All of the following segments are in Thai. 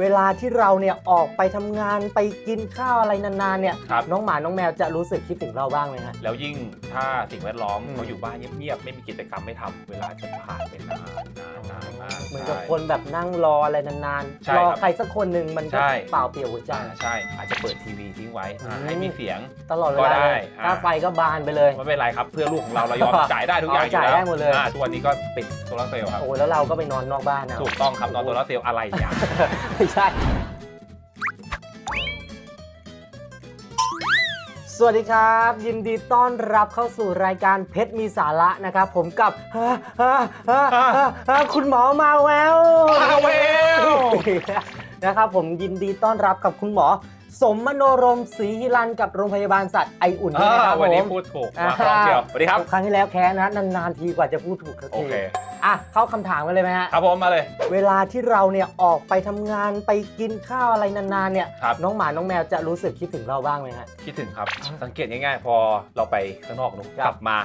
เวลาที่เราเนี่ยออกไปทำงานไปกินข้าวอะไรนานๆเนี่ยครับ น้องหมาน้องแมวจะรู้สึกคิดถึงเราบ้างไหมฮะ แล้วยิ่งถ้าสิ่งแวดล้อมอืม เขาอยู่บ้านเงียบๆไม่มีกิจกรรมไม่ทำเวลาจะผ่านไปนานนานนานมากเหมือนกับใช่คนแบบนั่งรออะไรนานใช่ๆ รอครับใครสักคนหนึ่งมันก็ใช่ เปล่าเปลี่ยวหัวใจ อ่าใช่ อาจจะเปิดทีวีทิ้งไว้อ่าอืม ให้มีเสียง ตลอดเวก็ลาได้เลยอ่าค่าไฟก็บานไปเลย ไม่เป็นไรครับ เพื่อลูกของเราเรายอม จ่ายได้ทุกอย่างอ๋อจ่ายได้หมดเลย อ่าทุกวันนี้ก็ติดโซลาร์เซลล์ครับ โอ้แล้วเราก็ไปนอนนอกบ้านเอาถูกต้องครับนอนโซลาร์เซลล์อะไรอย่างไม่ใช่ สวัสดีครับ ยินดีต้อนรับเข้าสู่รายการเพชรมีสาระนะครับ ผมกับฮะฮะฮะฮะฮะคุณหมอมาแววมาแวว นะครับผมยินดีต้อนรับกับคุณหมอ สมมโนรมศรีฮิรันกับโรงพยาบาลสัตว์ไออุ่นด้วยนะคอ่ารับวันนี้ผมพูดถูกมาครองเดียวสวัสดีครับ ครั้งที่แล้วแค้นนะนานๆทีกว่าจะพูดถูกสักโอที เค อะเข้าคำถามกันเลยไหมฮะ ครับผมมาเลย เวลาที่เราเนี่ยออกไปทำงานไปกินข้าวอะไรนานๆเนี่ย ครับ น้องหมาน้องแมวจะรู้สึกคิดถึงเราบ้างไหมฮะ คิดถึงครับอ่าสังเกตง่ายๆ พอเราไปข้างนอกนุกครับ กลับมา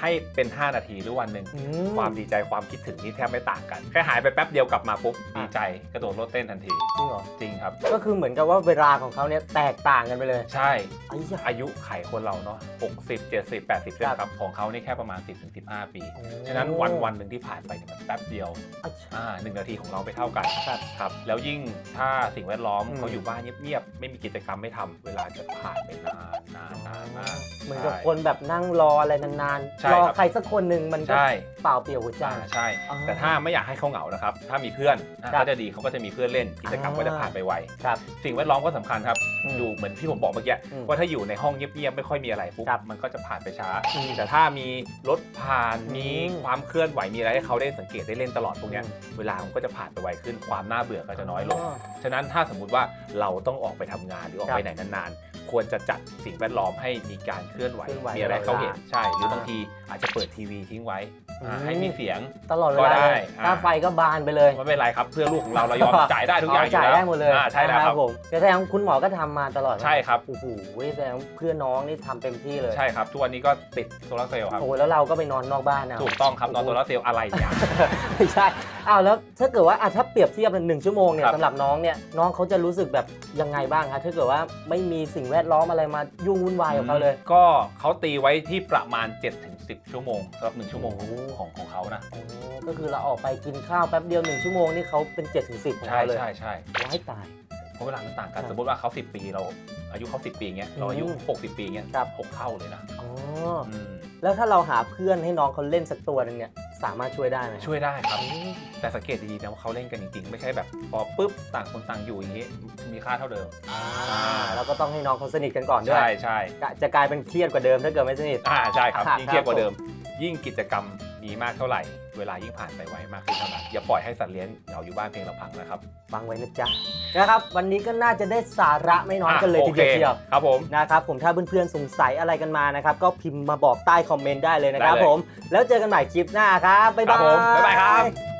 ให้เป็น 5 นาทีหรือวันหนึ่งอืความดีใจความคิดถึงนี่แทบไม่ต่างกัน แค่หายไปแป๊บเดียวกลับมาปุ๊บดีใจกระโดดรถเต้นทันที จริงเหรอ จริงครับ ก็คือเหมือนกับว่าเวลาของเขาเนี่ยแตกต่างกันไปเลยใช่ ไอ้ยะอายุไขคนเราเนาะ60 70 80ใช่ไหมครับ ของเขานี่แค่ประมาณ 10ถึง15 ปีโอ้ฉะนั้นวันวันหนึ่งที่ผ่านไปเนี่ยมันแป๊บเดียวอะใช่อ่าหนึ่งนาทีของเราไม่เท่ากันครับครับ แล้วยิ่งถ้าสิ่งแวดล้อมอืม เขาอยู่บ้านเงียบๆ ไม่มีกิจกรรมไม่ทำเวลาจะผ่านไปนานนานนานมา กเหมือนกับใช่คนแบบนั่งรออะไรนานใช่ๆ รอครับ ใครสักคนหนึ่งมันก็ ใช่เปล่าเปลี่ยวหัวใจอ่าใช่ อ๋อแต่ถ้าไม่อยากให้เขาเหงานะครับ ถ้ามีเพื่อนอะครับก็จะดีเขาก็จะมีเพื่อนเล่นกิจกรรมอ่าก็จะผ่านไปไวครับสิ่งแวดล้อมก็สำคัญครับอืมอยู่เหมือนที่ผมบอกเมื่อกี้อืมว่าถ้าอยู่ในห้องเงียบๆไม่ค่อยมีอะไรปุ๊บครับมันก็จะผ่านไปช้า อืมแต่ถ้ามีรถผ่านอืมมีความเคลื่อนไหวมีอะไรให้เขาได้สังเกตได้เล่นตลอดพวกเนี้ยอืม เวลามันก็จะผ่านไปไวขึ้นความน่าเบื่อก็จะน้อยลง อ๋อ ฉะนั้นถ้าสมมุติว่าเราต้องออกไปทำงานหรือออกครับไปไหนนานๆ ควรจะจัดสิ่งแวดล้อมให้มีการเคลื่อนไหว เคลื่อนไหวมีอะไรให้เขาเห็นตลอดเวลาใช่ หรือบางทีอาจจะเปิดทีวีทิ้งไว้อ่าอืมให้มีเสียง ตลอดเวก็ลาได้เลยอ่าค่าไฟก็บานไปเลย ไม่เป็นไรครับ เพื่อลูกของเราเรายอมจ่ายได้ทุกอย่างอยู่จ่ายแล้วได้หมดเลยอ่าใช่แล้วครับ ผมแต่แสดงว่าคุณหมอก็ทำมาตลอดใช่ครับ โอ้โหแสดงว่าเพื่อนน้องนี่ทำเต็มที่เลยใช่ครับทุกวันนี้ก็ติดโซลาร์เซลล์ครับ โอ้แล้วเราก็ไปนอนนอกบ้านเอาถูกต้องครับนอนโซลาร์เซลล์อะไรอย่าง ไม่ใช่อ้าวแล้วถ้าเกิดว่าอะถ้าเปรียบเทียบเป็นหนึ่งชั่วโมงเนี่ยครับ สำหรับน้องเนี่ยน้องเขาจะรู้สึกแบบยังไงบ้างคะถ้าเกิดว่าไม่มีสิ่งแวดล้อมอะไรมายุ่งวุ่นวายกับเขาเลย ก็เขาตีไว้ที่ประมาณ 7-10 ชั่วโมงสำหรับหนึ่งชั่วโมงของของเขานะโอ้ก็คือเราออกไปกินข้าวแป๊บเดียวหนึ่งชั่วโมงนี่เขาเป็น7จ็ถึงสิของใช่เขาเลยใช่ใช่ว้ายตาย เพราะเวลามันต่างกันครับสมมติว่าเขา10 ปีเรา อายุเขา10 ปีเงี้ยเราอายุ อืม60 ปีเงี้ยครับ หกเท่าเลยนะอ๋ออืมแล้วถ้าเราหาเพื่อนให้น้องเขาเล่นสักตัวหนึงเนี่ยสามารถช่วยได้ไหมช่วยได้ครับ อืมแต่สังเกตดีๆนะว่าเขาเล่นกันจริงๆ ไม่ใช่แบบพอปุ๊บต่างคนต่างอยู่อย่างงี้มีค่าเท่าเดิม อ่าแล้วก็ต้องให้น้องเขาสนิทกันก่อนด้วยใช่ใช่กะจะกลายเป็นเครียดกว่าเดิมถ้าเกิดไม่สนิท อ่าใช่ครับครับยิ่งเครียดกว่าเดิม ยิ่งกิจกรรม มีมากเท่าไหร่ เวลายิ่งผ่านไปไวมากขึ้นเท่านั้นอย่าปล่อยให้สัตว์เลี้ยงเหงาอยู่บ้านเพียงลำพังนะครับฟังไว้นะจ๊ะนะครับ วันนี้ก็น่าจะได้สาระไม่น้อยกันเลยอะทีเดียวโอคเชียวครับผมนะครับผมถ้าเพื่อนๆสงสัยอะไรกันมานะครับ ก็พิมพ์มาบอกใต้คอมเมนต์ได้เลยนะครับได้เลยผม แล้วเจอกันใหม่คลิปหน้าครับบ๊ายครับบายผมบ๊ายบายครับ